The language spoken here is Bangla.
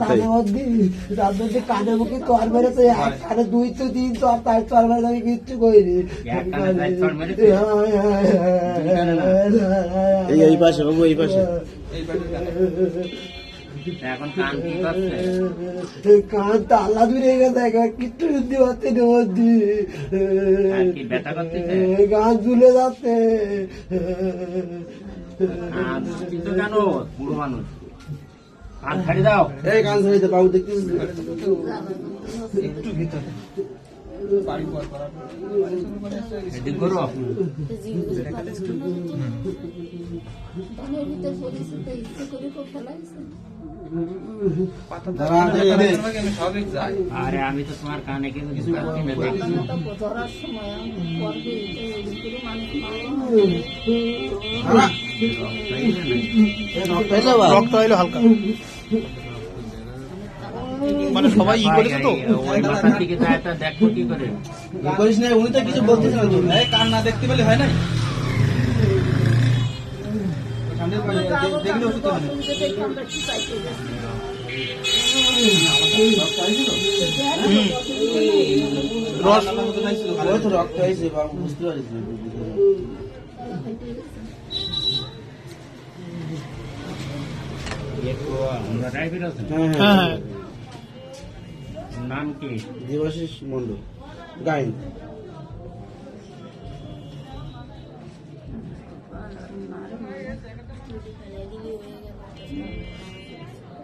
তাই কানে মুখে তর মেরেছে এক দুই তো তিন তর মেরে আমি কিচ্ছু করিনি চর এই পাশে বাবু এই পাশে এখন কান কি করছে কান তালা দূরে গেছে কিচ্ছু শুনতে পাচ্ছি না মধ্যে ব্যথা করতেছে? গান ঝুলে যাচ্ছে। কেন? বুড়ো মানুষ। কান ছাড়ি দাও। এই গান শুনেছে বাবু দেখছিস এদিক করো। দাঁড়া এই, এই, আরে আমি তো তোমার কানে কিন্তু কিছু না। রক্ত এলো হালকা। মানে সবাই ই করেছে তো? ওই মাথার দিকে যায় তা দেখো কি করে। করিস না উনি তো কিছু বলতেছে না কান না দেখতে পেলে হয় না দেখলে ওষুধ রস রক্ত হয়েছে বুঝতে পারিস হ্যাঁ হ্যাঁ। নাম কি? দেবাশিস মন্ডল গাইন। 就是感觉第一我应该